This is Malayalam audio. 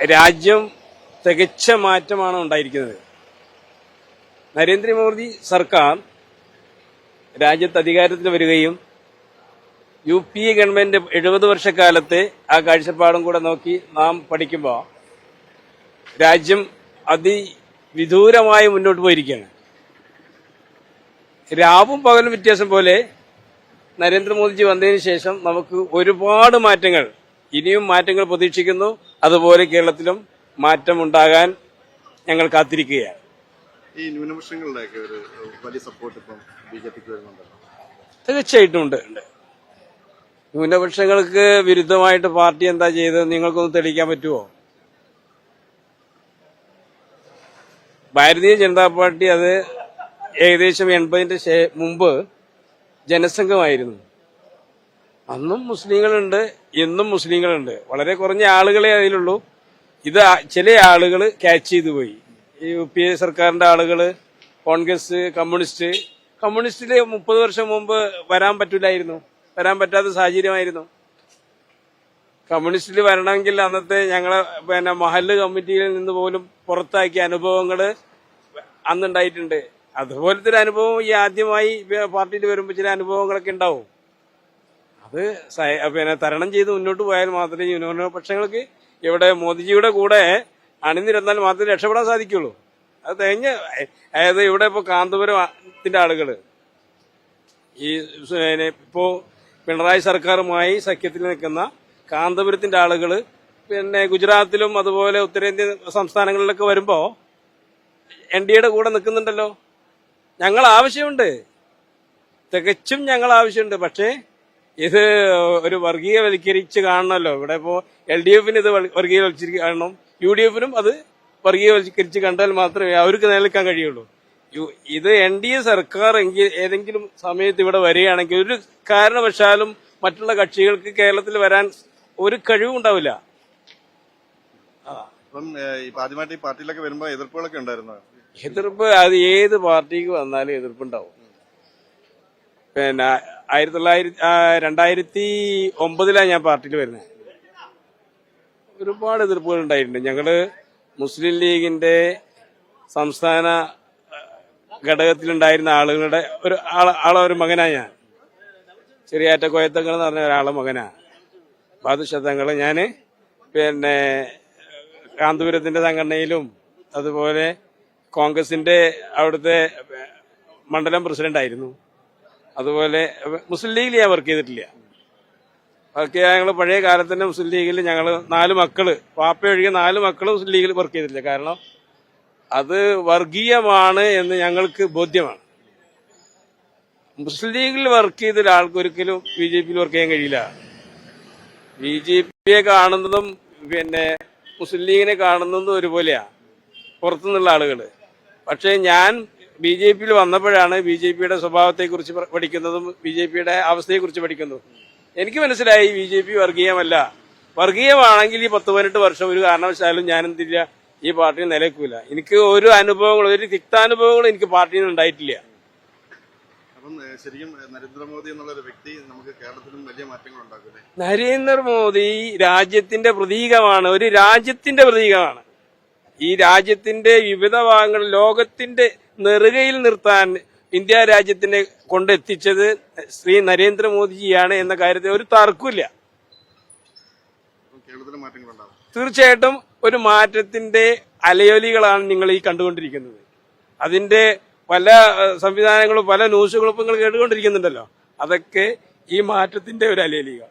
രാജ്യം തികച്ച മാറ്റമാണ് ഉണ്ടായിരിക്കുന്നത്. നരേന്ദ്രമോദി സർക്കാർ രാജ്യത്ത് അധികാരത്തിൽ വരികയും യു പി എ ഗവൺമെന്റ് എഴുപത് വർഷക്കാലത്തെ ആ കാഴ്ചപ്പാടും കൂടെ നോക്കി നാം പഠിക്കുമ്പോൾ രാജ്യം അതിവിദൂരമായി മുന്നോട്ട് പോയിരിക്കുകയാണ്. രാവും പകലും വ്യത്യാസം പോലെ നരേന്ദ്രമോദിജി വന്നതിന് ശേഷം നമുക്ക് ഒരുപാട് മാറ്റങ്ങൾ ഇനിയും മാറ്റങ്ങൾ പ്രതീക്ഷിക്കുന്നു. അതുപോലെ കേരളത്തിലും മാറ്റം ഉണ്ടാകാൻ ഞങ്ങൾ കാത്തിരിക്കുകയാണ്. ഈ ന്യൂനപക്ഷങ്ങളുടെ ഒരു വലിയ സപ്പോർട്ട് ഇപ്പം ബി ജെ പിക്ക് വരുന്നുണ്ടല്ലോ തീർച്ചയായിട്ടും ഉണ്ട്. ഉണ്ട് ന്യൂനപക്ഷങ്ങൾക്ക് വിരുദ്ധമായിട്ട് പാർട്ടി എന്താ ചെയ്തത് നിങ്ങൾക്കൊന്ന് തെളിയിക്കാൻ പറ്റുമോ ഭാരതീയ ജനതാ പാർട്ടി അത് ഏകദേശം എൺപതിന്റെ മുമ്പ് ജനസംഘമായിരുന്നു. അന്നും മുസ്ലിങ്ങളുണ്ട് ഇന്നും മുസ്ലിങ്ങളുണ്ട്. വളരെ കുറഞ്ഞ ആളുകളെ അതിലുള്ളൂ. ഇത് ചില ആളുകൾ ക്യാച്ച് ചെയ്തു പോയി. യു പി എ സർക്കാരിന്റെ ആളുകൾ കോൺഗ്രസ് കമ്മ്യൂണിസ്റ്റ്. കമ്മ്യൂണിസ്റ്റിൽ മുപ്പത് വർഷം മുമ്പ് വരാൻ പറ്റില്ലായിരുന്നു വരാൻ പറ്റാത്ത സാഹചര്യമായിരുന്നു. കമ്മ്യൂണിസ്റ്റിൽ വരണമെങ്കിൽ അന്നത്തെ ഞങ്ങളെ പിന്നെ മഹല്ല് കമ്മിറ്റിയിൽ നിന്ന് പോലും പുറത്താക്കിയ അനുഭവങ്ങൾ അന്നുണ്ടായിട്ടുണ്ട്. അതുപോലത്തെ ഒരു അനുഭവം ഈ ആദ്യമായി പാർട്ടിയിൽ വരുമ്പോൾ ചില അനുഭവങ്ങളൊക്കെ ഉണ്ടാവും. അത് പിന്നെ തരണം ചെയ്ത് മുന്നോട്ട് പോയാൽ മാത്രമേ ന്യൂനപക്ഷങ്ങൾക്ക് ഇവിടെ മോദിജിയുടെ കൂടെ അണിനിരന്നാൽ മാത്രമേ രക്ഷപ്പെടാൻ സാധിക്കുള്ളൂ. അത് തികഞ്ഞ അതായത് ഇവിടെ ഇപ്പോൾ കാന്തപുരത്തിന്റെ ആളുകൾ ഈ ഇപ്പോ പിണറായി സർക്കാരുമായി സഖ്യത്തിൽ നിൽക്കുന്ന കാന്തപുരത്തിന്റെ ആളുകൾ പിന്നെ ഗുജറാത്തിലും അതുപോലെ ഉത്തരേന്ത്യൻ സംസ്ഥാനങ്ങളിലൊക്കെ വരുമ്പോൾ എൻ ഡി എയുടെ കൂടെ നിൽക്കുന്നുണ്ടല്ലോ. ഞങ്ങൾ ആവശ്യമുണ്ട്. തികച്ചും ഞങ്ങൾ ആവശ്യമുണ്ട്. പക്ഷേ ഇത് ഒരു വർഗീയവൽക്കരിച്ച് കാണണമല്ലോ ഇവിടെ ഇപ്പോ എൽ ഡി എഫിന് ഇത് വർഗീയവൽക്കരിച്ച് കാണണം. യു ഡി എഫിനും അത് വർഗീയവൽക്കരിച്ച് കണ്ടാൽ മാത്രമേ അവർക്ക് നിലനിൽക്കാൻ കഴിയുള്ളൂ. ഇത് എൻ ഡി എ സർക്കാർ എങ്കിൽ ഏതെങ്കിലും സമയത്ത് ഇവിടെ വരികയാണെങ്കിൽ ഒരു കാരണവശാലും മറ്റുള്ള കക്ഷികൾക്ക് കേരളത്തിൽ വരാൻ ഒരു കഴിവും ഉണ്ടാവില്ല. ഇപ്പൊ ആദ്യമായിട്ട് ഈ പാർട്ടിയിലൊക്കെ വരുമ്പോൾ എതിർപ്പുകളൊക്കെ ഉണ്ടായിരുന്നു? എതിർപ്പ് അത് ഏത് പാർട്ടിക്ക് വന്നാലും എതിർപ്പുണ്ടാവും. പിന്നെ ആയിരത്തി തൊള്ളായിരത്തി രണ്ടായിരത്തി ഒമ്പതിലാണ് ഞാൻ പാർട്ടിയിൽ വരുന്നത് ഒരുപാട് എതിർപ്പുകൾ ഉണ്ടായിട്ടുണ്ട്. ഞങ്ങൾ മുസ്ലിം ലീഗിന്റെ സംസ്ഥാന ഘടകത്തിലുണ്ടായിരുന്ന ആളുകളുടെ ഒരു ആളെ ഒരു മകനാ ഞാൻ. ചെറിയാറ്റ കോയത്തങ്ങൾ എന്ന് പറഞ്ഞ ഒരാളെ മകനാ. ബാദുശതങ്ങൾ ഞാൻ. പിന്നെ കാന്തപുരത്തിന്റെ സംഘടനയിലും അതുപോലെ കോൺഗ്രസിന്റെ അവിടുത്തെ മണ്ഡലം പ്രസിഡന്റ് ആയിരുന്നു അതുപോലെ മുസ്ലിം ലീഗിൽ ഞാൻ വർക്ക് ചെയ്തിട്ടില്ല. വർക്ക് ചെയ്യാൻ ഞങ്ങൾ പഴയ കാലത്ത് തന്നെ മുസ്ലിം ലീഗിൽ ഞങ്ങൾ നാല് മക്കൾ പാപ്പ ഒഴികെ നാല് മക്കൾ മുസ്ലിം ലീഗിൽ വർക്ക് ചെയ്തിട്ടില്ല. കാരണം അത് വർഗീയമാണ് എന്ന് ഞങ്ങൾക്ക് ബോധ്യമാണ്. മുസ്ലിം ലീഗിൽ വർക്ക് ചെയ്ത ഒരാൾക്ക് ഒരിക്കലും ബി ജെ പിയിൽ വർക്ക് ചെയ്യാൻ കഴിയില്ല. ബി ജെ പിയെ കാണുന്നതും പിന്നെ മുസ്ലിം ലീഗിനെ കാണുന്നതും ഒരുപോലെയാണ് പുറത്തുനിന്നുള്ള ആളുകൾ പക്ഷേ ഞാൻ ബി ജെ പിയിൽ വന്നപ്പോഴാണ് ബി ജെ പിയുടെ സ്വഭാവത്തെക്കുറിച്ച് പഠിക്കുന്നതും ബി ജെ പിയുടെ അവസ്ഥയെക്കുറിച്ച് പഠിക്കുന്നതും. എനിക്ക് മനസ്സിലായി ബി ജെ പി വർഗീയമല്ല. വർഗീയമാണെങ്കിൽ ഈ പത്ത് പതിനെട്ട് വർഷം ഒരു കാരണവശാലും ഞാൻ എന്തില്ല ഈ പാർട്ടിയിൽ നിലക്കൂല എനിക്ക് ഒരു അനുഭവങ്ങളും ഒരു തിക്താനുഭവങ്ങളും എനിക്ക് പാർട്ടിയിൽ ഉണ്ടായിട്ടില്ല. അപ്പം ശരിക്കും നരേന്ദ്രമോദി എന്നുള്ള ഒരു വ്യക്തി നമുക്ക് കേരളത്തിലും വലിയ മാറ്റങ്ങൾ നരേന്ദ്രമോദി രാജ്യത്തിന്റെ പ്രതീകമാണ്. ഒരു രാജ്യത്തിന്റെ പ്രതീകമാണ്. ഈ രാജ്യത്തിന്റെ വിവിധ ഭാഗങ്ങൾ ലോകത്തിന്റെ നെറുകയിൽ നിർത്താൻ ഇന്ത്യ രാജ്യത്തിനെ കൊണ്ടെത്തിച്ചത് ശ്രീ നരേന്ദ്രമോദിജിയാണ് എന്ന കാര്യത്തിൽ ഒരു തർക്കമില്ല തീർച്ചയായിട്ടും ഒരു മാറ്റത്തിന്റെ അലയൊലികളാണ് നിങ്ങൾ ഈ കണ്ടുകൊണ്ടിരിക്കുന്നത്. അതിന്റെ പല സംവിധാനങ്ങളും പല ന്യൂസ് ഗ്രൂപ്പുകളും നിങ്ങൾ കേട്ടുകൊണ്ടിരിക്കുന്നുണ്ടല്ലോ. അതൊക്കെ ഈ മാറ്റത്തിന്റെ ഒരു അലയൊലികൾ